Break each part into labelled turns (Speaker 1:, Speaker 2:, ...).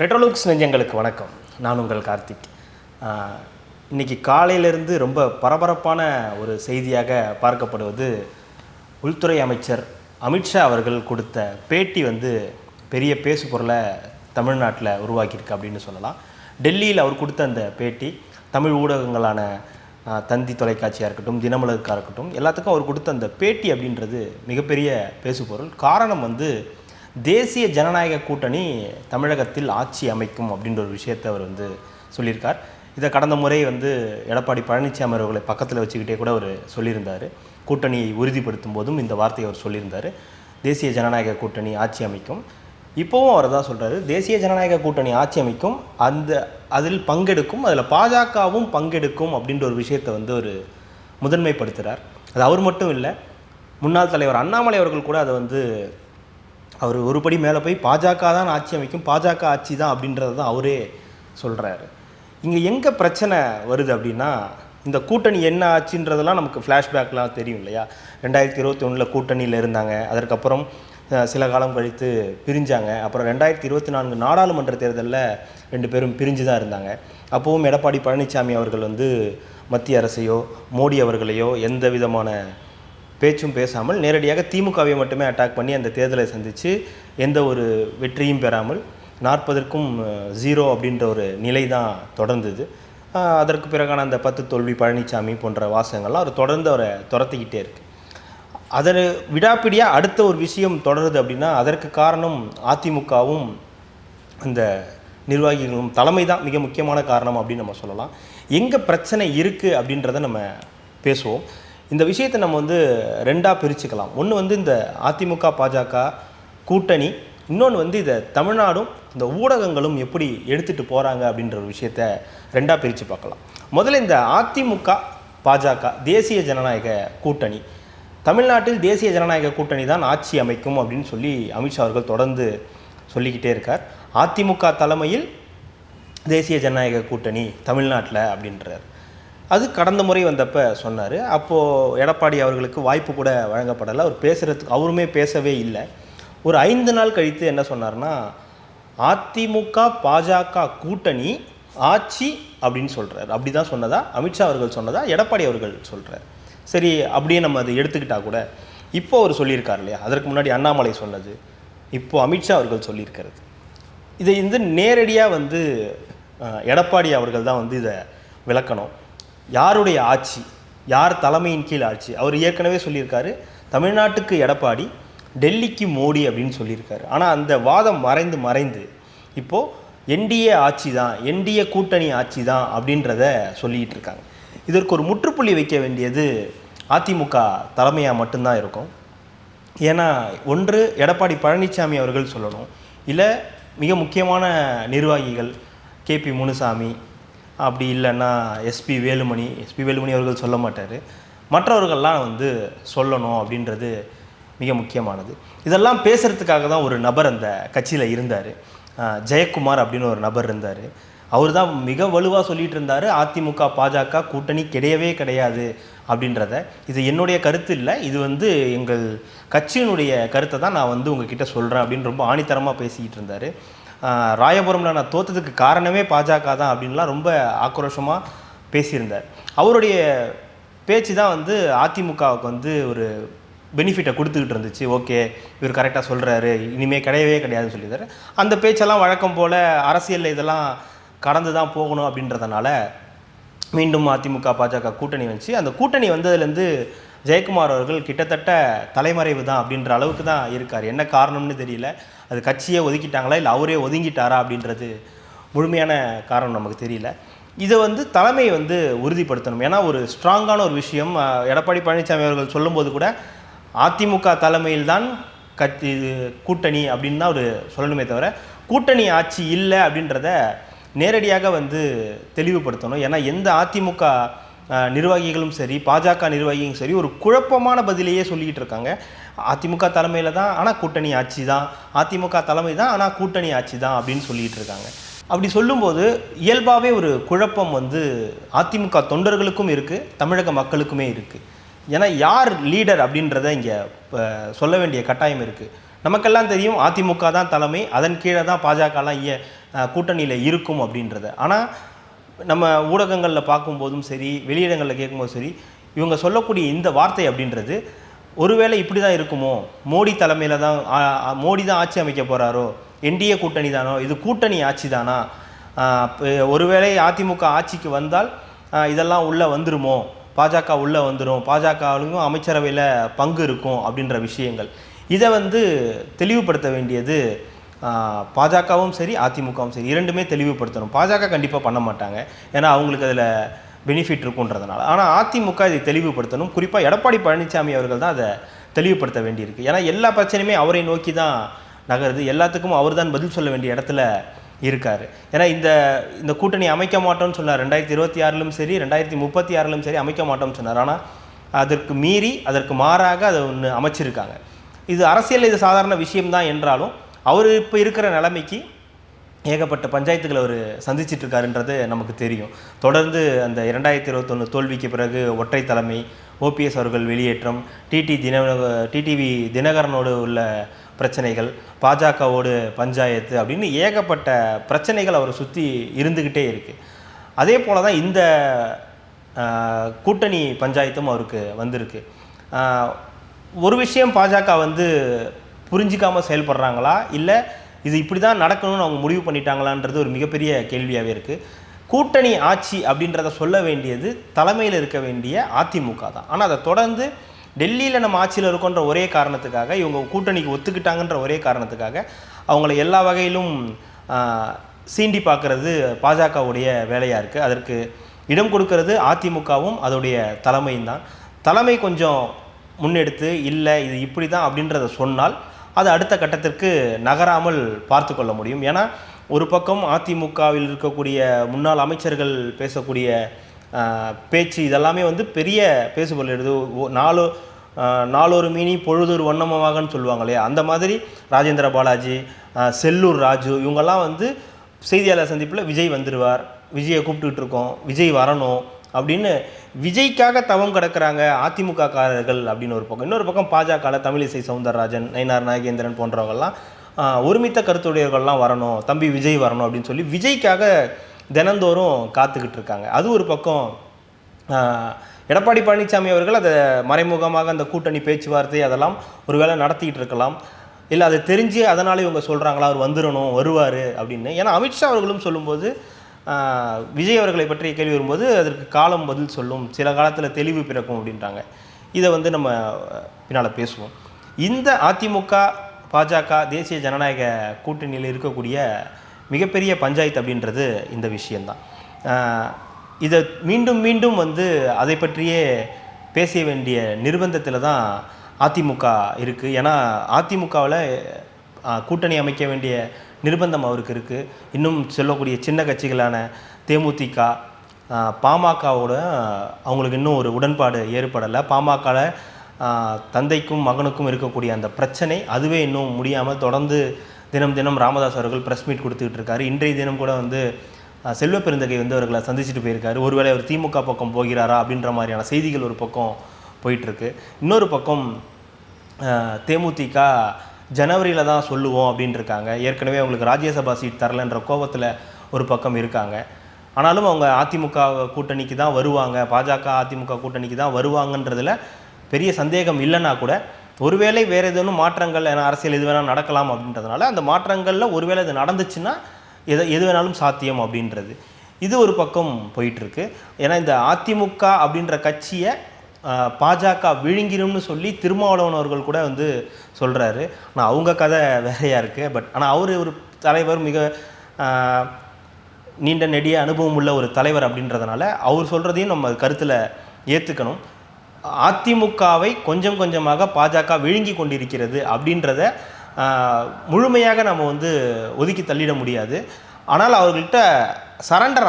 Speaker 1: ரெட்ரோலுக்ஸ் நெஞ்சங்களுக்கு வணக்கம். நான் உங்கள் கார்த்திக். இன்றைக்கி இன்னைக்கு காலையிலிருந்து ரொம்ப பரபரப்பான ஒரு செய்தியாக பார்க்கப்படுவது உள்துறை அமைச்சர் அமித்ஷா அவர்கள் கொடுத்த பேட்டி வந்து பெரிய பேசு பொருளை தமிழ்நாட்டில் உருவாக்கியிருக்கு அப்படின்னு சொல்லலாம். டெல்லியில் அவர் கொடுத்த அந்த பேட்டி தமிழ் ஊடகங்களான தந்தி தொலைக்காட்சியாக இருக்கட்டும் தினமலருக்காக இருக்கட்டும் எல்லாத்துக்கும் அவர் கொடுத்த அந்த பேட்டி அப்படின்றது மிகப்பெரிய பேசுபொருள். காரணம் வந்து தேசிய ஜனநாயக கூட்டணி தமிழகத்தில் ஆட்சி அமைக்கும் அப்படின்ற ஒரு விஷயத்தை அவர் வந்து சொல்லியிருக்கார். இதை கடந்த முறை வந்து எடப்பாடி பழனிசாமி அவர்களை பக்கத்தில் வச்சுக்கிட்டே கூட அவர் சொல்லியிருந்தார். கூட்டணியை உறுதிப்படுத்தும் போதும் இந்த வார்த்தையை அவர் சொல்லியிருந்தார். தேசிய ஜனநாயக கூட்டணி ஆட்சி அமைக்கும். இப்போவும் அவர் தான் சொல்கிறாரு தேசிய ஜனநாயக கூட்டணி ஆட்சி அமைக்கும். அந்த அதில் பங்கெடுக்கும். அதில் பாஜகவும் பங்கெடுக்கும். அப்படின்ற ஒரு விஷயத்தை வந்து ஒரு முதன்மைப்படுத்துகிறார் அது அவர் மட்டும் இல்லை முன்னாள் தலைவர் அண்ணாமலை அவர்கள் கூட அதை வந்து அவர் ஒருபடி மேலே போய் பாஜக தான் ஆட்சி அமைக்கும் பாஜக ஆட்சி தான் அப்படின்றத தான் அவரே சொல்கிறாரு இங்கே எங்கே பிரச்சனை வருது அப்படின்னா இந்த கூட்டணி என்ன ஆச்சுன்றதெல்லாம் நமக்கு ஃப்ளாஷ்பேக்லாம் தெரியும் இல்லையா? ரெண்டாயிரத்தி இருபத்தி ஒன்றில் கூட்டணியில் இருந்தாங்க அதற்கப்புறம் சில காலம் கழித்து பிரிஞ்சாங்க. அப்புறம் ரெண்டாயிரத்தி இருபத்தி நான்கு நாடாளுமன்ற தேர்தலில் ரெண்டு பேரும் பிரிஞ்சு தான் இருந்தாங்க. அப்போவும் எடப்பாடி பழனிசாமி அவர்கள் வந்து மத்திய அரசையோ மோடி அவர்களையோ எந்த விதமான பேச்சும் பேசாமல் நேரடியாக திமுகவை மட்டுமே அட்டாக் பண்ணி அந்த தேர்தலை சந்தித்து எந்த ஒரு வெற்றியும் பெறாமல் நாற்பதற்கும் ஜீரோ அப்படின்ற ஒரு நிலை தான் தொடர்ந்தது. அதற்கு பிறகான அந்த பத்து தோல்வி பழனிசாமி போன்ற வாசகங்கள்லாம் அவர் தொடர்ந்து அவரை துரத்திக்கிட்டே இருக்கு. அதில் விடாப்பிடியாக அடுத்த ஒரு விஷயம் தொடருது அப்படின்னா அதற்கு காரணம் அதிமுகவும் அந்த நிர்வாகிகளும் தலைமை தான் மிக முக்கியமான காரணம் அப்படின்னு நம்ம சொல்லலாம். எங்கே பிரச்சனை இருக்குது அப்படின்றத நம்ம பேசுவோம். இந்த விஷயத்தை நம்ம வந்து ரெண்டாக பிரிச்சுக்கலாம். ஒன்று வந்து இந்த அதிமுக பாஜக கூட்டணி இன்னொன்று வந்து இதை தமிழ்நாடும் இந்த ஊடகங்களும் எப்படி எடுத்துகிட்டு போகிறாங்க அப்படின்ற ஒரு விஷயத்த ரெண்டாக பிரித்து பார்க்கலாம். முதல்ல இந்த அதிமுக பாஜக தேசிய ஜனநாயக கூட்டணி. தமிழ்நாட்டில் தேசிய ஜனநாயக கூட்டணி தான் ஆட்சி அமைக்கும் அப்படின்னு சொல்லி அமித்ஷா அவர்கள் தொடர்ந்து சொல்லிக்கிட்டே இருக்கார். அதிமுக தலைமையில் தேசிய ஜனநாயக கூட்டணி தமிழ்நாட்டில் அப்படின்றார். அது கடந்த முறை வந்தப்போ சொன்னார். அப்போது எடப்பாடி அவர்களுக்கு வாய்ப்பு கூட வழங்கப்படலை. அவர் பேசுகிறதுக்கு அவருமே பேசவே இல்லை. ஒரு ஐந்து நாள் கழித்து என்ன சொன்னார்னா அதிமுக பாஜக கூட்டணி ஆட்சி அப்படின்னு சொல்கிறார் அப்படி தான் சொன்னதா? அமித்ஷா அவர்கள் சொன்னதா? எடப்பாடி அவர்கள் சொல்கிறார் சரி அப்படியே நம்ம அதை எடுத்துக்கிட்டால் கூட. இப்போ அவர் சொல்லியிருக்கார் இல்லையா? அதற்கு முன்னாடி அண்ணாமலை சொன்னது. இப்போ அமித்ஷா அவர்கள் சொல்லியிருக்கிறது. இதை வந்து நேரடியாக வந்து எடப்பாடி அவர்கள் தான் வந்து இதை விளக்கணும். யாருடைய ஆட்சி? யார் தலைமையின் கீழ் ஆட்சி? அவர் ஏற்கனவே சொல்லியிருக்காரு தமிழ்நாட்டுக்கு எடப்பாடி டெல்லிக்கு மோடி அப்படின்னு சொல்லியிருக்காரு. ஆனால் அந்த வாதம் மறைந்து மறைந்து இப்போது என்டிஏ ஆட்சி தான் என்டிஏ கூட்டணி ஆட்சி தான் அப்படின்றத சொல்லிக்கிட்டு இருக்காங்க இதற்கு ஒரு முற்றுப்புள்ளி வைக்க வேண்டியது அதிமுக தலைமையாக மட்டும்தான் இருக்கும். ஏன்னா ஒன்று எடப்பாடி பழனிசாமி அவர்கள் சொல்லணும். இல்லை மிக முக்கியமான நிர்வாகிகள் கேபி முனுசாமி அப்படி இல்லைன்னா எஸ்பி வேலுமணி எஸ்பி வேலுமணி அவர்கள் சொல்ல மாட்டார். மற்றவர்கள்லாம் வந்து சொல்லணும் அப்படின்றது மிக முக்கியமானது. இதெல்லாம் பேசுகிறதுக்காக தான் ஒரு நபர் அந்த கட்சியில் இருந்தார். ஜெயக்குமார் அப்படின்னு ஒரு நபர் இருந்தார். அவர் தான் மிக வலுவாக சொல்லிட்டு இருந்தார். அதிமுக பாஜக கூட்டணி கிடையவே கிடையாது அப்படின்றத. இது என்னுடைய கருத்து இல்லை. இது வந்து எங்கள் கட்சியினுடைய கருத்தை தான் நான் வந்து உங்ககிட்ட சொல்கிறேன் அப்படின்னு ரொம்ப ஆணித்தரமாக பேசிக்கிட்டு இருந்தார். ராயபுரமில் நான் தோத்ததுக்கு காரணமே பாஜக தான் அப்படின்லாம் ரொம்ப ஆக்ரோஷமாக பேசியிருந்தார். அவருடைய பேச்சு தான் வந்து அதிமுகவுக்கு வந்து ஒரு பெனிஃபிட்டை கொடுத்துக்கிட்டு இருந்துச்சு. ஓகே இவர் கரெக்டாக சொல்கிறாரு இனிமேல் கிடையவே கிடையாதுன்னு சொல்லியிருந்தாரு. அந்த பேச்செல்லாம் வழக்கம் போல் அரசியலில் இதெல்லாம் கடந்து தான் போகணும் அப்படின்றதுனால மீண்டும் அதிமுக பாஜக கூட்டணி வந்துச்சு. அந்த கூட்டணி வந்ததுலேருந்து ஜெயக்குமார் அவர்கள் கிட்டத்தட்ட தலைமறைவு தான் அப்படின்ற அளவுக்கு தான் இருக்கார். என்ன காரணம்னு தெரியல. அது கட்சியே ஒதுக்கிட்டாங்களா இல்லை அவரே ஒதுங்கிட்டாரா அப்படின்றது முழுமையான காரணம் நமக்கு தெரியல. இதை வந்து தலைமை வந்து உறுதிப்படுத்தணும். ஏன்னா ஒரு ஸ்ட்ராங்கான ஒரு விஷயம் எடப்பாடி பழனிசாமி அவர்கள் சொல்லும்போது கூட அதிமுக தலைமையில் தான் கட்சி இது கூட்டணி அப்படின்னு தான் அவர் சொல்லணுமே தவிர கூட்டணி ஆட்சி இல்லை அப்படின்றத நேரடியாக வந்து தெளிவுபடுத்தணும். ஏன்னா எந்த அதிமுக நிர்வாகிகளும் சரி பாஜக நிர்வாகிகளும் சரி ஒரு குழப்பமான பதிலையே சொல்லிக்கிட்டு இருக்காங்க. அதிமுக தலைமையில் தான் ஆனால் கூட்டணி ஆட்சி தான். அதிமுக தலைமை தான் ஆனால் கூட்டணி ஆட்சி தான் அப்படின்னு சொல்லிகிட்டு இருக்காங்க. அப்படி சொல்லும்போது இயல்பாகவே ஒரு குழப்பம் வந்து அதிமுக தொண்டர்களுக்கும் இருக்குது தமிழக மக்களுக்குமே இருக்குது ஏன்னா யார் லீடர் அப்படின்றத இங்கே சொல்ல வேண்டிய கட்டாயம் இருக்குது நமக்கெல்லாம் தெரியும் அதிமுக தான் தலைமை அதன் கீழே தான் பாஜகலாம் இய கூட்டணியில் இருக்கும் அப்படின்றத. ஆனால் நம்ம ஊடகங்களில் பார்க்கும்போதும் சரி வெளியிடங்களில் கேட்கும்போதும் சரி இவங்க சொல்லக்கூடிய இந்த வார்த்தை அப்படின்றது ஒருவேளை இப்படி தான் இருக்குமோ? மோடி தலைமையில் தான் மோடி தான் ஆட்சி அமைக்க போகிறாரோ என்டிஏ கூட்டணி தானோ? இது கூட்டணி ஆட்சி தானா? ஒருவேளை அதிமுக ஆட்சிக்கு வந்தால் இதெல்லாம் உள்ளே வந்துருமோ? பாஜக உள்ளே வந்துடும் பாஜகவுக்கும் அமைச்சரவையில் பங்கு இருக்கும் அப்படின்ற விஷயங்கள். இதை வந்து தெளிவுபடுத்த வேண்டியது பாஜகவும் சரி அதிமுகவும் சரி இரண்டுமே தெளிவுபடுத்தணும். பாஜக கண்டிப்பாக பண்ண மாட்டாங்க. ஏன்னா அவங்களுக்கு அதில் பெனிஃபிட் இருக்குன்றதுனால ஆனால் அதிமுக இதை தெளிவுபடுத்தணும். குறிப்பாக எடப்பாடி பழனிசாமி அவர்கள் தான் அதை தெளிவுபடுத்த வேண்டியிருக்கு. ஏன்னா எல்லா பிரச்சனையுமே அவரை நோக்கி தான் நகருது. எல்லாத்துக்கும் அவர் தான் பதில் சொல்ல வேண்டிய இடத்துல இருக்கார். ஏன்னா இந்த இந்த கூட்டணி அமைக்க மாட்டோம்னு சொன்னார். ரெண்டாயிரத்தி இருபத்தி ஆறிலும் சரி ரெண்டாயிரத்தி முப்பத்தி ஆறிலும் சரி அமைக்க மாட்டோம்னு சொன்னார். ஆனால் அதற்கு மீறி அதற்கு மாறாக அதை ஒன்று அமைச்சிருக்காங்க. இது அரசியல் இது சாதாரண விஷயம்தான் என்றாலும் அவர் இப்போ இருக்கிற நிலைமைக்கு ஏகப்பட்ட பஞ்சாயத்துகளை அவர் சந்திச்சிட்டு இருக்காருன்றது நமக்கு தெரியும். தொடர்ந்து அந்த இரண்டாயிரத்தி இருபத்தொன்று தோல்விக்கு பிறகு ஒற்றை தலைமை ஓபிஎஸ் அவர்கள் வெளியேற்றம் டிடி தின டிடிவி தினகரனோடு உள்ள பிரச்சனைகள் பாஜகவோடு பஞ்சாயத்து அப்படின்னு ஏகப்பட்ட பிரச்சனைகள் அவரை சுற்றி இருந்துக்கிட்டே இருக்குது அதே போல தான் இந்த கூட்டணி பஞ்சாயத்தும் அவருக்கு வந்திருக்கு. ஒரு விஷயம் பாஜக வந்து புரிஞ்சிக்காமல் செயல்படுறாங்களா? இல்லை இது இப்படி தான் நடக்கணும்னு அவங்க முடிவு பண்ணிட்டாங்களான்றது ஒரு மிகப்பெரிய கேள்வியாகவே இருக்குது கூட்டணி ஆட்சி அப்படின்றத சொல்ல வேண்டியது தலைமையில் இருக்க வேண்டிய அதிமுக தான். ஆனால் அதை தொடர்ந்து டெல்லியில் நம்ம ஆட்சியில் இருக்கோன்ற ஒரே காரணத்துக்காக இவங்க கூட்டணிக்கு ஒத்துக்கிட்டாங்கன்ற ஒரே காரணத்துக்காக அவங்கள எல்லா வகையிலும் சீண்டி பார்க்குறது பாஜகவுடைய வேலையாக இருக்குது அதற்கு இடம் கொடுக்கறது அதிமுகவும் அதோடைய தலைமையும் தான். தலைமை கொஞ்சம் முன்னெடுத்து இல்லை இது இப்படி தான் அப்படின்றத சொன்னால் அது அடுத்த கட்டத்திற்கு நகராமல் பார்த்து கொள்ள முடியும். ஏன்னா ஒரு பக்கம் அதிமுகவில் இருக்கக்கூடிய முன்னாள் அமைச்சர்கள் பேசக்கூடிய பேச்சு இதெல்லாமே வந்து பெரிய பேசுபொருள் எடுது நாலு நாலொரு மீனி பொழுதொரு வண்ணமாகன்னு சொல்லுவாங்க இல்லையா? அந்த மாதிரி ராஜேந்திர பாலாஜி செல்லூர் ராஜு இவங்கெல்லாம் வந்து செய்தியாளர் சந்திப்பில் விஜய் வந்துடுவார் விஜயை கூப்பிட்டுக்கிட்டு இருக்கோம். விஜய் வரணும். அப்படின்னு விஜய்க்காக தவம் கிடக்கிறாங்க அதிமுக காரர்கள் அப்படின்னு ஒரு பக்கம். இன்னொரு பக்கம் பாஜக தமிழிசை சவுந்தரராஜன் நயினார் நாகேந்திரன் போன்றவங்கள்லாம் ஒருமித்த கருத்துடையவர்கள்லாம் வரணும் தம்பி விஜய் வரணும் அப்படின்னு சொல்லி விஜய்க்காக தினந்தோறும் காத்துக்கிட்டு இருக்காங்க. அது ஒரு பக்கம். எடப்பாடி பழனிசாமி அவர்கள் அதை மறைமுகமாக அந்த கூட்டணி பேச்சுவார்த்தை அதெல்லாம் ஒருவேளை நடத்திக்கிட்டு இருக்கலாம். இல்லை அதை தெரிஞ்சு அதனால் இவங்க சொல்கிறாங்களா அவர் வந்துடணும் வருவார் அப்படின்னு. ஏன்னா அமித்ஷா அவர்களும் சொல்லும்போது விஜய் அவர்களை பற்றிய கேள்வி வரும்போது அதற்கு காலம் பதில் சொல்லும். சில காலத்தில் தெளிவு பிறக்கும் அப்படின்றாங்க. இதை வந்து நம்ம பின்னால் பேசுவோம். இந்த அதிமுக பாஜக தேசிய ஜனநாயக கூட்டணியில் இருக்கக்கூடிய மிகப்பெரிய பஞ்சாயத்து அப்படின்றது இந்த விஷயந்தான் இதை மீண்டும் மீண்டும் வந்து அதை பற்றியே பேச வேண்டிய நிர்பந்தத்தில் தான் அதிமுக இருக்குது ஏன்னா அதிமுகவில் கூட்டணி அமைக்க வேண்டிய நிர்பந்தம் அவருக்கு இருக்குது இன்னும் சொல்லக்கூடிய சின்ன கட்சிகளான தேமுதிக பாமகவோட அவங்களுக்கு இன்னும் ஒரு உடன்பாடு ஏற்படலை. பாமகவில் தந்தைக்கும் மகனுக்கும் இருக்கக்கூடிய அந்த பிரச்சனை அதுவே இன்னும் முடியாமல் தொடர்ந்து தினம் தினம் ராமதாஸ் அவர்கள் ப்ரெஸ் மீட் கொடுத்துக்கிட்டு இருக்காரு. இன்றைய தினம் கூட வந்து செல்வ பெருந்தகை வந்து அவர்களை சந்திச்சுட்டு போயிருக்காரு. ஒருவேளை அவர் திமுக பக்கம் போகிறாரா அப்படின்ற மாதிரியான செய்திகள் ஒரு பக்கம் போயிட்டுருக்கு இன்னொரு பக்கம் தேமுதிக ஜனவரியில் தான் சொல்லுவோம் அப்படின்னு இருக்காங்க ஏற்கனவே அவங்களுக்கு ராஜ்யசபா சீட் தரலன்ற கோபத்தில் ஒரு பக்கம் இருக்காங்க. ஆனாலும் அவங்க அதிமுக கூட்டணிக்கு தான் வருவாங்க. பாஜக அதிமுக கூட்டணிக்கு தான் வருவாங்கன்றதுல பெரிய சந்தேகம் இல்லைன்னா கூட ஒருவேளை வேறு ஏதேனும் மாற்றங்கள் அரசியல் எது வேணாலும் நடக்கலாம் அப்படின்றதுனால அந்த மாற்றங்களில் ஒருவேளை இது நடந்துச்சுன்னா எது எது வேணாலும் சாத்தியம் அப்படின்றது. இது ஒரு பக்கம் போயிட்டுருக்கு. ஏன்னா இந்த அதிமுக அப்படின்ற கட்சியை பாஜக விழுங்கிரும்னு சொல்லி திருமாவளவன் அவர்கள் கூட வந்து சொல்கிறாரு ஆனால் அவங்க கதை வேறையாக இருக்குது பட் ஆனால் அவர் ஒரு தலைவர் மிக நீண்ட நெடிய அனுபவம் உள்ள ஒரு தலைவர் அப்படின்றதுனால அவர் சொல்கிறதையும் நம்ம கருத்தில் ஏற்றுக்கணும் அதிமுகவை கொஞ்சம் கொஞ்சமாக பாஜக விழுங்கி கொண்டிருக்கிறது அப்படின்றத முழுமையாக நம்ம வந்து ஒதுக்கி தள்ளிட முடியாது. ஆனால் அவர்கள்ட்ட சரண்டர்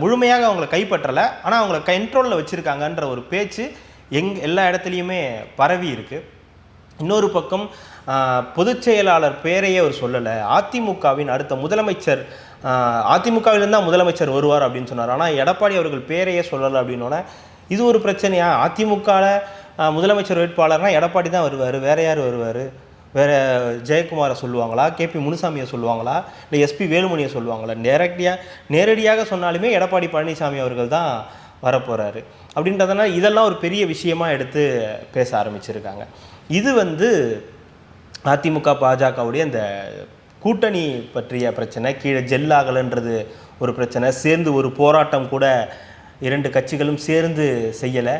Speaker 1: முழுமையாக அவங்கள கைப்பற்றலை. ஆனால் அவங்கள கண்ட்ரோலில் வச்சுருக்காங்கன்ற ஒரு பேச்சு எங் எல்லா இடத்துலையுமே பரவி இருக்குது இன்னொரு பக்கம் பொதுச்செயலாளர் பொதுச் செயலாளர் பேரையே அவர் சொல்லலை. அதிமுகவின் அடுத்த முதலமைச்சர் அதிமுகவிலிருந்து தான் முதலமைச்சர் வருவார் அப்படின்னு சொன்னார். ஆனால் எடப்பாடி அவர்கள் பேரையே சொல்லலை அப்படின்னோடனே இது ஒரு பிரச்சனையா? அதிமுகவில் முதலமைச்சர் வேட்பாளர்னா எடப்பாடி தான் வருவார் வேற யார் வருவார்? வேறு ஜெயக்குமாரை சொல்லுவாங்களா கேபி முனுசாமியை சொல்லுவாங்களா இல்லை எஸ்பி வேலுமணியை சொல்லுவாங்களா நேரடியாக நேரடியாக சொன்னாலுமே எடப்பாடி பழனிசாமி அவர்கள் தான் வரப்போகிறாரு அப்படின்றதுனால இதெல்லாம் ஒரு பெரிய விஷயமா எடுத்து பேச ஆரம்பிச்சிருக்காங்க. இது வந்து அதிமுக பாஜகவுடைய அந்த கூட்டணி பற்றிய பிரச்சனை கீழே ஜெல்லாகலன்றது ஒரு பிரச்சனை சேர்ந்து ஒரு போராட்டம் கூட இரண்டு கட்சிகளும் சேர்ந்து செய்யலை.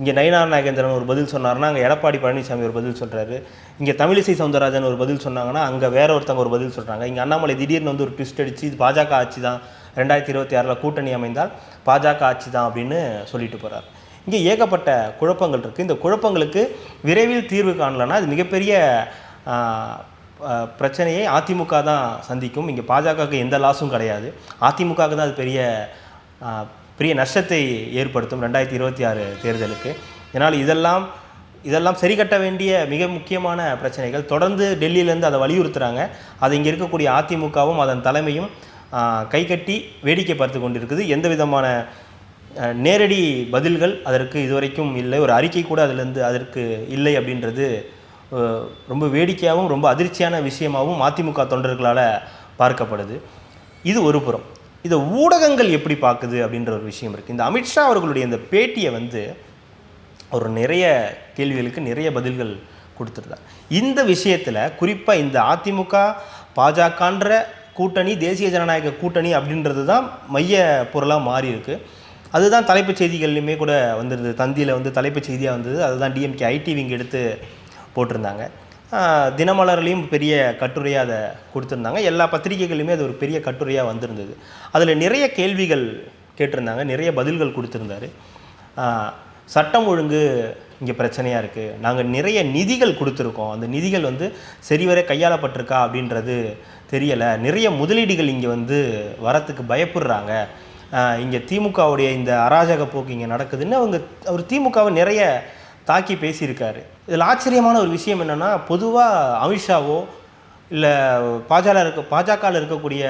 Speaker 1: இங்கே நயினார் நாகேந்திரன் ஒரு பதில் சொன்னார்னா அங்கே எடப்பாடி பழனிசாமி ஒரு பதில் சொல்கிறாரு இங்கே தமிழிசை சவுந்தரராஜன் ஒரு பதில் சொன்னாங்கன்னா அங்கே வேற ஒருத்தவங்க ஒரு பதில் சொல்கிறாங்க இங்கே அண்ணாமலை திடீர்னு வந்து ஒரு ட்விஸ்ட் அடித்து இது பாஜக ஆட்சி தான் ரெண்டாயிரத்தி இருபத்தி ஆறில் கூட்டணி அமைந்தால் பாஜக ஆட்சி தான் அப்படின்னு சொல்லிட்டு போகிறார் இங்கே ஏகப்பட்ட குழப்பங்கள் இருக்குது இந்த குழப்பங்களுக்கு விரைவில் தீர்வு காணலன்னா அது மிகப்பெரிய பிரச்சனையை அதிமுக தான் சந்திக்கும். இங்கே பாஜகவுக்கு எந்த லாஸும் கிடையாது. அதிமுகவுக்கு தான் அது பெரிய பெரிய நஷ்டத்தை ஏற்படுத்தும் ரெண்டாயிரத்தி இருபத்தி ஆறு தேர்தலுக்கு. இதனால் இதெல்லாம் இதெல்லாம் சரி கட்ட வேண்டிய மிக முக்கியமான பிரச்சனைகள். தொடர்ந்து டெல்லியிலேருந்து அதை வலியுறுத்துகிறாங்க அது இங்கே இருக்கக்கூடிய அதிமுகவும் அதன் தலைமையும் கை கைகட்டி வேடிக்கை பார்த்து கொண்டிருக்குது. எந்த விதமான நேரடி பதில்கள் அதற்கு இதுவரைக்கும் இல்லை. ஒரு அறிக்கை கூட அதிலிருந்து அதற்கு இல்லை அப்படின்றது ரொம்ப வேடிக்கையாகவும் ரொம்ப அதிர்ச்சியான விஷயமாகவும் அதிமுக தொண்டர்களால் பார்க்கப்படுது. இது ஒரு புறம். இதை ஊடகங்கள் எப்படி பார்க்குது அப்படின்ற ஒரு விஷயம் இருக்குது இந்த அமித்ஷா அவர்களுடைய இந்த பேட்டியை வந்து ஒரு நிறைய கேள்விகளுக்கு நிறைய பதில்கள் கொடுத்துருந்தார். இந்த விஷயத்தில் குறிப்பாக இந்த அதிமுக பாஜகன்ற கூட்டணி தேசிய ஜனநாயக கூட்டணி அப்படின்றது தான் மைய பொருளாக மாறி இருக்குது அதுதான் தலைப்புச் செய்திகள்லையுமே கூட வந்திருந்தது. தந்தியில் வந்து தலைப்புச் செய்தியாக வந்தது. அதுதான் டிஎம்கே ஐடிவிங்க எடுத்து போட்டிருந்தாங்க. தினமலர்லேயும் பெரிய கட்டுரையாக அதை கொடுத்துருந்தாங்க. எல்லா பத்திரிகைகளையுமே அது ஒரு பெரிய கட்டுரையாக வந்திருந்தது. அதில் நிறைய கேள்விகள் கேட்டிருந்தாங்க. நிறைய பதில்கள் கொடுத்துருந்தாரு. சட்டம் ஒழுங்கு இங்கே பிரச்சனையாக இருக்குது நாங்கள் நிறைய நிதிகள் கொடுத்துருக்கோம். அந்த நிதிகள் வந்து சரிவர கையாளப்பட்டிருக்கா அப்படின்றது தெரியலை. நிறைய முதலீடுகள் இங்கே வந்து வரத்துக்கு பயப்படுறாங்க. இங்கே திமுகவுடைய இந்த அராஜக போக்கு இங்கே நடக்குதுன்னு அவங்க அவர் திமுகவை நிறைய தாக்கி பேசியிருக்காரு. இதில் ஆச்சரியமான ஒரு விஷயம் என்னென்னா பொதுவாக அமித்ஷாவோ இல்லை பாஜக இருக்க பாஜகவில் இருக்கக்கூடிய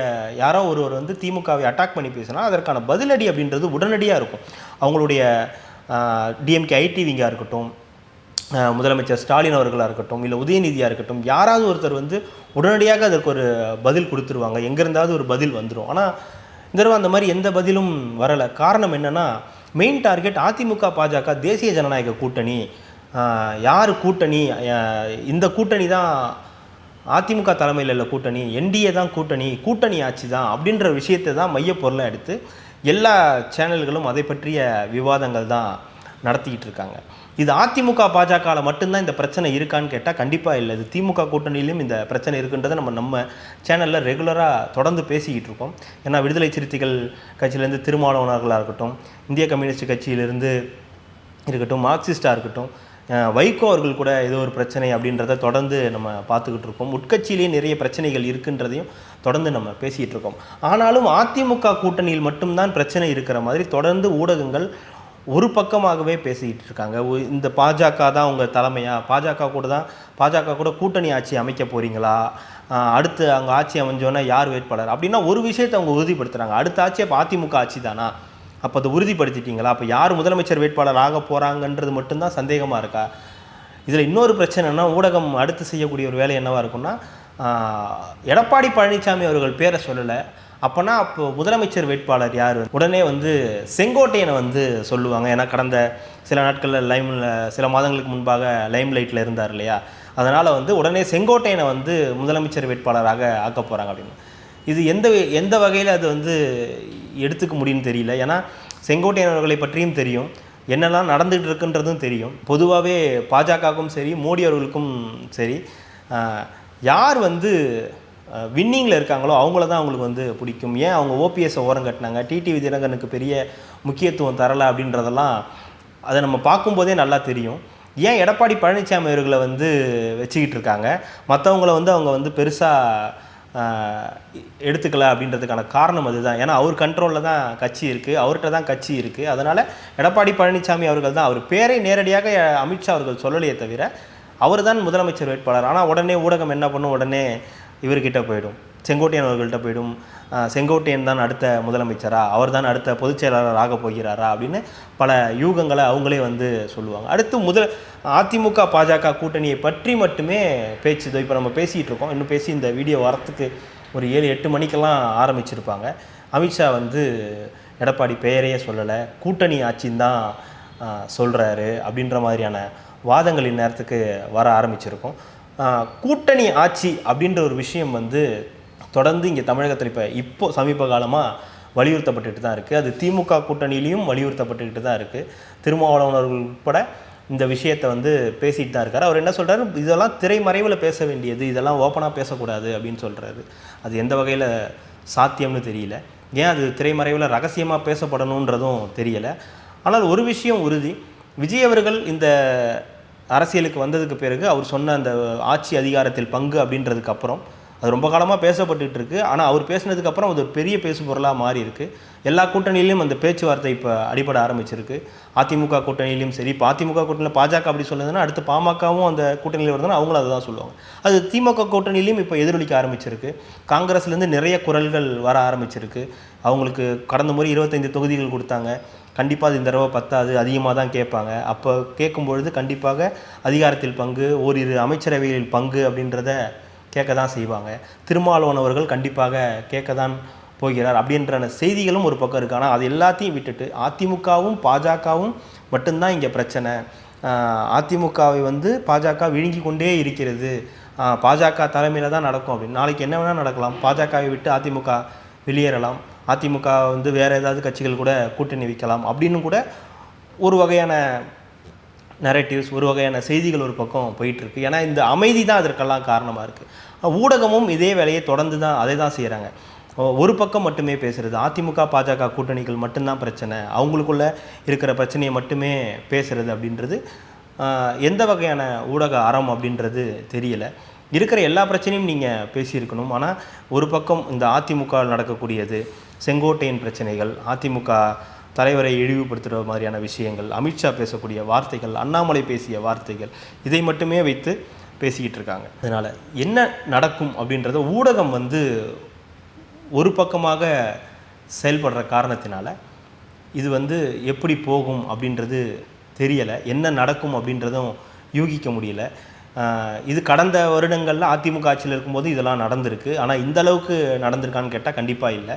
Speaker 1: யாரோ ஒருவர் வந்து திமுகவை அட்டாக் பண்ணி பேசினா அதற்கான பதிலடி அப்படின்றது உடனடியாக இருக்கும். அவங்களுடைய டிஎம்கே ஐடிவிங்காக இருக்கட்டும் முதலமைச்சர் ஸ்டாலின் அவர்களாக இருக்கட்டும் இல்லை உதயநிதியாக இருக்கட்டும் யாராவது ஒருத்தர் வந்து உடனடியாக அதற்கு ஒரு பதில் கொடுத்துருவாங்க. எங்கேருந்தாவது ஒரு பதில் வந்துடும் ஆனால் இந்த தடவை அந்த மாதிரி எந்த பதிலும் வரலை. காரணம் என்னென்னா மெயின் டார்கெட் அதிமுக பாஜக தேசிய ஜனநாயக கூட்டணி. யார் கூட்டணி? இந்த கூட்டணி தான் அதிமுக தலைமையில் உள்ள கூட்டணி என்டிஏ தான் கூட்டணி கூட்டணி ஆட்சி தான் அப்படின்ற விஷயத்தை தான் மையப்பொருளை எடுத்து எல்லா சேனல்களும் அதை பற்றிய விவாதங்கள் தான் நடத்திக்கிட்டு இருக்காங்க. இது அதிமுக பாஜகவில் மட்டும்தான் இந்த பிரச்சனை இருக்கான்னு கேட்டால் கண்டிப்பாக இல்லை. இது திமுக கூட்டணியிலும் இந்த பிரச்சனை இருக்குன்றதை நம்ம நம்ம சேனலில் ரெகுலராக தொடர்ந்து பேசிக்கிட்டு இருக்கோம். ஏன்னா விடுதலை சிறுத்தைகள் கட்சியிலேருந்து திருமாவளவனார்களாக இருக்கட்டும் இந்திய கம்யூனிஸ்ட் கட்சியிலிருந்து இருக்கட்டும் மார்க்சிஸ்டாக இருக்கட்டும் வைகோ அவர்கள் கூட ஏதோ ஒரு பிரச்சனை அப்படின்றத தொடர்ந்து நம்ம பார்த்துக்கிட்டு இருக்கோம். உட்கட்சியிலேயே நிறைய பிரச்சனைகள் இருக்குன்றதையும் தொடர்ந்து நம்ம பேசிகிட்டு இருக்கோம். ஆனாலும் அதிமுக கூட்டணியில் மட்டும்தான் பிரச்சனை இருக்கிற மாதிரி தொடர்ந்து ஊடகங்கள் ஒரு பக்கமாகவே பேசிக்கிட்டு இருக்காங்க. இந்த பாஜக தான் உங்கள் தலைமையா? பாஜக கூட தான் பாஜக கூட கூட்டணி ஆட்சி அமைக்க போகிறீங்களா அடுத்து அங்கே ஆட்சி அமைஞ்சோன்னா யார் வேட்பாளர்? அப்படின்னா ஒரு விஷயத்தை அவங்க உறுதிப்படுத்துகிறாங்க அடுத்த ஆட்சி அப்போ அதிமுக ஆட்சி தானா? அப்போ அதை உறுதிப்படுத்திட்டீங்களா? அப்போ யார் முதலமைச்சர் வேட்பாளர் ஆக போகிறாங்கன்றது மட்டும்தான் சந்தேகமாக இருக்கா? இதில் இன்னொரு பிரச்சனைனா ஊடகம் அடுத்து செய்யக்கூடிய ஒரு வேலை என்னவாக இருக்கும்னா எடப்பாடி பழனிசாமி அவர்கள் பேரை சொல்லலை. அப்போனா அப்போ முதலமைச்சர் வேட்பாளர் யார் உடனே வந்து செங்கோட்டையனை வந்து சொல்லுவாங்க. ஏன்னா கடந்த சில நாட்களில் லைமில் சில மாதங்களுக்கு முன்பாக லைம் லைட்டில் இருந்தார் இல்லையா? அதனால் வந்து உடனே செங்கோட்டையனை வந்து முதலமைச்சர் வேட்பாளராக ஆக்க போகிறாங்க அப்படின்னு. இது எந்த எந்த வகையில் அது வந்து எடுத்துக்க முடியும்னு தெரியல. ஏன்னா செங்கோட்டையன் அவர்களை பற்றியும் தெரியும். என்னெல்லாம் நடந்துகிட்டு இருக்குன்றதும் தெரியும். பொதுவாகவே பாஜகவுக்கும் சரி மோடி அவர்களுக்கும் சரி யார் வந்து வின்னிங்கில் இருக்காங்களோ அவங்கள தான் அவங்களுக்கு வந்து பிடிக்கும். ஏன் அவங்க ஓபிஎஸ்ஸை ஓரம் கட்டினாங்க? டிடிவி தினகனுக்கு பெரிய முக்கியத்துவம் தரலை அப்படின்றதெல்லாம் அதை நம்ம பார்க்கும்போதே நல்லா தெரியும். ஏன் எடப்பாடி பழனிசாமி அவர்களை வந்து வச்சுக்கிட்டு இருக்காங்க? மற்றவங்கள வந்து அவங்க வந்து பெருசாக எடுத்துக்கல அப்படின்றதுக்கான காரணம் அதுதான். ஏன்னா அவர் கண்ட்ரோலில் தான் கட்சி இருக்குது அவர்கிட்ட தான் கட்சி இருக்குது அதனால் எடப்பாடி பழனிசாமி அவர்கள் தான் அவர் பேரை நேரடியாக அமித்ஷா அவர்கள் சொல்லலையே தவிர அவர் தான் முதலமைச்சர் வேட்பாளர். ஆனால் உடனே ஊடகம் என்ன பண்ணும்? உடனே இவர்கிட்ட போயிடும். செங்கோட்டையன் அவர்கள்ட்ட போயிடும். செங்கோட்டையன் தான் அடுத்த முதலமைச்சரா? அவர் தான் அடுத்த பொதுச் செயலாளர் ஆக போகிறாரா? அப்படின்னு பல யூகங்களை அவங்களே வந்து சொல்லுவாங்க. அடுத்து முதல் அதிமுக பாஜக கூட்டணியை பற்றி மட்டுமே பேச்சு. இதோ இப்போ நம்ம பேசிகிட்டு இருக்கோம். இன்னும் பேசி இந்த வீடியோ வரத்துக்கு ஒரு ஏழு எட்டு மணிக்கெல்லாம் ஆரம்பிச்சிருப்பாங்க. அமித்ஷா வந்து எடப்பாடி பெயரையே சொல்லலை. கூட்டணி ஆட்சின்னு தான் சொல்கிறாரு அப்படின்ற மாதிரியான வாதங்கள் இந்நேரத்துக்கு வர ஆரம்பிச்சிருக்கோம். கூட்டணி ஆட்சி அப்படின்ற ஒரு விஷயம் வந்து தொடர்ந்து இங்கே தமிழகத்தில் இப்போ இப்போ சமீப காலமாக வலியுறுத்தப்பட்டுட்டு தான் இருக்குது அது திமுக கூட்டணியிலையும் வலியுறுத்தப்பட்டுக்கிட்டு தான் இருக்குது திருமாவளவனர்கள் உட்பட இந்த விஷயத்தை வந்து பேசிகிட்டு தான் இருக்கார். அவர் என்ன சொல்கிறாரு இதெல்லாம் திரைமறைவில் பேச வேண்டியது. இதெல்லாம் ஓப்பனாக பேசக்கூடாது அப்படின்னு சொல்கிறாரு அது எந்த வகையில் சாத்தியம்னு தெரியல. ஏன் அது திரைமறைவில் ரகசியமாக பேசப்படணுன்றதும் தெரியலை. ஆனால் ஒரு விஷயம் உறுதி. விஜய் அவர்கள் இந்த அரசியலுக்கு வந்ததுக்கு பிறகு அவர் சொன்ன அந்த ஆட்சி அதிகாரத்தில் பங்கு அப்படின்றதுக்கு அப்புறம் அது ரொம்ப காலமாக பேசப்பட்டுட்டு இருக்கு. ஆனால் அவர் பேசினதுக்கப்புறம் அது ஒரு பெரிய பேசு பொருளாக மாறி இருக்கு. எல்லா கூட்டணியிலையும் அந்த பேச்சுவார்த்தை இப்போ அடிபட ஆரம்பிச்சிருக்கு. அதிமுக கூட்டணியிலையும் சரி இப்போ அதிமுக கூட்டணியில் பாஜக அப்படி சொல்லுதுன்னா அடுத்து பாமகவும் அந்த கூட்டணியில் வருதுன்னா அவங்களும் அதை தான் சொல்லுவாங்க. அது திமுக கூட்டணியிலையும் இப்போ எதிரொலிக்க ஆரம்பிச்சிருக்கு. காங்கிரஸ்லேருந்து நிறைய குரல்கள் வர ஆரம்பிச்சிருக்கு. அவங்களுக்கு கடந்த முறை இருபத்தைந்து தொகுதிகள் கொடுத்தாங்க. கண்டிப்பாக அது இந்த தடவை பத்தாது அதிகமாக தான் கேட்பாங்க. அப்போ கேட்கும்பொழுது கண்டிப்பாக அதிகாரத்தில் பங்கு ஓரிரு அமைச்சரவையில் பங்கு அப்படின்றத கேட்க தான் செய்வாங்க. திருமாவளவன் கண்டிப்பாக கேட்க தான் போகிறார் அப்படின்ற செய்திகளும் ஒரு பக்கம் இருக்குது ஆனால் அது எல்லாத்தையும் விட்டுட்டு அதிமுகவும் பாஜகவும் மட்டும்தான் இங்கே பிரச்சனை. அதிமுகவை வந்து பாஜக விழுங்கி கொண்டே இருக்கிறது. பாஜக தலைமையில் தான் நடக்கும் அப்படின்னு. நாளைக்கு என்ன வேணால் நடக்கலாம். பாஜகவை விட்டு அதிமுக வெளியேறலாம். அதிமுக வந்து வேறு ஏதாவது கட்சிகள் கூட கூட்டணி வைக்கலாம் அப்படின்னு கூட ஒரு வகையான நரேட்டிவ்ஸ் ஒரு வகையான செய்திகள் ஒரு பக்கம் போயிட்டுருக்கு. ஏன்னா இந்த அமைதி தான் அதற்கெல்லாம் காரணமாக இருக்குது ஊடகமும் இதே வேலையை தொடர்ந்து தான் அதை தான் செய்கிறாங்க ஒரு பக்கம் மட்டுமே பேசுகிறது அதிமுக பாஜக கூட்டணிகள் மட்டும்தான் பிரச்சனை. அவங்களுக்குள்ள இருக்கிற பிரச்சனையை மட்டுமே பேசுகிறது அப்படின்றது எந்த வகையான ஊடக அறம் அப்படின்றது தெரியலை. இருக்கிற எல்லா பிரச்சனையும் நீங்கள் பேசியிருக்கணும். ஆனால் ஒரு பக்கம் இந்த அதிமுக நடக்கக்கூடியது செங்கோட்டையின் பிரச்சனைகள் அதிமுக தலைவரை இழிவுபடுத்துகிற மாதிரியான விஷயங்கள் அமித்ஷா பேசக்கூடிய வார்த்தைகள் அண்ணாமலை பேசிய வார்த்தைகள் இதை மட்டுமே வைத்து பேசிக்கிட்டு இருக்காங்க. அதனால் என்ன நடக்கும் அப்படின்றத ஊடகம் வந்து ஒரு பக்கமாக செயல்படுற காரணத்தினால இது வந்து எப்படி போகும் அப்படின்றது தெரியலை. என்ன நடக்கும் அப்படின்றதும் யூகிக்க முடியல. இது கடந்த வருடங்களில் அதிமுக ஆட்சியில் இருக்கும்போது இதெல்லாம் நடந்திருக்கு. ஆனால் இந்த அளவுக்கு நடந்திருக்கான்னு கேட்டால் கண்டிப்பாக இல்லை.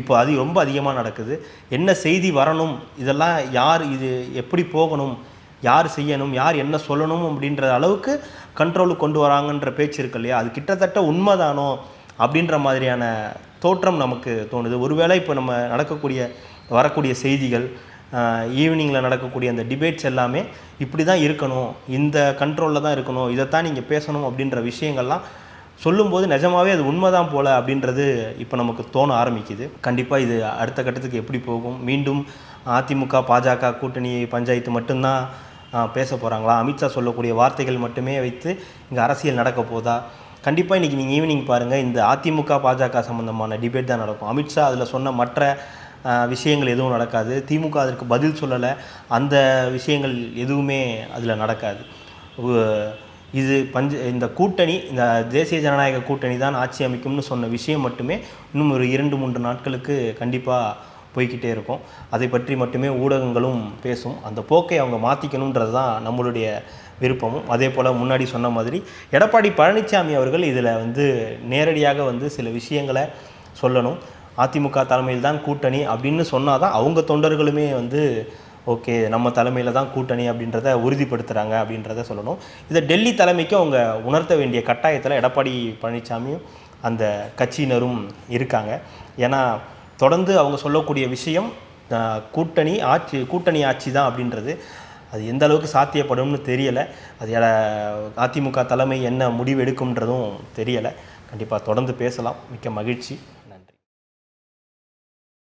Speaker 1: இப்போ அது ரொம்ப அதிகமாக நடக்குது. என்ன செய்தி வரணும்? இதெல்லாம் யார் இது எப்படி போகணும்? யார் செய்யணும்? யார் என்ன சொல்லணும்? அப்படின்ற அளவுக்கு கண்ட்ரோலுக்கு கொண்டு வராங்கன்ற பேச்சு இருக்கு இல்லையா? அது கிட்டத்தட்ட உண்மைதானோ? அப்படின்ற மாதிரியான தோற்றம் நமக்கு தோணுது. ஒருவேளை இப்போ நம்ம நடக்கக்கூடிய வரக்கூடிய செய்திகள் ஈவினிங்கில் நடக்கக்கூடிய அந்த டிபேட்ஸ் எல்லாமே இப்படி தான் இருக்கணும். இந்த கண்ட்ரோலில் தான் இருக்கணும். இதைத்தான் நீங்கள் பேசணும் அப்படின்ற விஷயங்கள்லாம் சொல்லும்போது நிஜமாவே அது உண்மைதான் போல அப்படின்றது இப்போ நமக்கு தோண ஆரம்பிக்குது. கண்டிப்பாக இது அடுத்த கட்டத்துக்கு எப்படி போகும்? மீண்டும் அதிமுக பாஜக கூட்டணி பஞ்சாயத்து மட்டும்தான் பேச போகிறாங்களா அமித்ஷா சொல்லக்கூடிய வார்த்தைகள் மட்டுமே வைத்து இங்கே அரசியல் நடக்க போதா? கண்டிப்பாக இன்றைக்கி நீங்கள் ஈவினிங் பாருங்கள் இந்த அதிமுக பாஜக சம்மந்தமான டிபேட் தான் நடக்கும். அமித்ஷா அதில் சொன்ன மற்ற விஷயங்கள் எதுவும் நடக்காது. திமுக அதற்கு பதில் சொல்லலை. அந்த விஷயங்கள் எதுவுமே அதில் நடக்காது. இது பஞ்ச இந்த கூட்டணி இந்த தேசிய ஜனநாயக கூட்டணி தான் ஆட்சி அமைக்கும்னு சொன்ன விஷயம் மட்டுமே இன்னும் ஒரு இரண்டு மூன்று நாட்களுக்கு கண்டிப்பாக போய்கிட்டே இருக்கும். அதை பற்றி மட்டுமே ஊடகங்களும் பேசும். அந்த போக்கை அவங்க மாற்றிக்கணுன்றது தான் நம்மளுடைய விருப்பமும். அதே போல் முன்னாடி சொன்ன மாதிரி எடப்பாடி பழனிசாமி அவர்கள் இதில் வந்து நேரடியாக வந்து சில விஷயங்களை சொல்லணும். அதிமுக தலைமையில் தான் கூட்டணி அப்படின்னு சொன்னால் தான் அவங்க தொண்டர்களுமே வந்து ஓகே நம்ம தலைமையில் தான் கூட்டணி அப்படின்றத உறுதிப்படுத்துகிறாங்க அப்படின்றத சொல்லணும். இதை டெல்லி தலைமைக்கு அவங்க உணர்த்த வேண்டிய கட்டாயத்தில் எடப்பாடி பழனிசாமியும் அந்த கட்சியினரும் இருக்காங்க. ஏன்னா தொடர்ந்து அவங்க சொல்லக்கூடிய விஷயம் கூட்டணி ஆட்சி கூட்டணி ஆட்சி தான் அப்படின்றது. அது எந்த அளவுக்கு சாத்தியப்படும்னு தெரியலை. அது அதிமுக தலைமை என்ன முடிவு எடுக்கும்ன்றதும் தெரியலை. கண்டிப்பாக தொடர்ந்து பேசலாம். மிக்க மகிழ்ச்சி.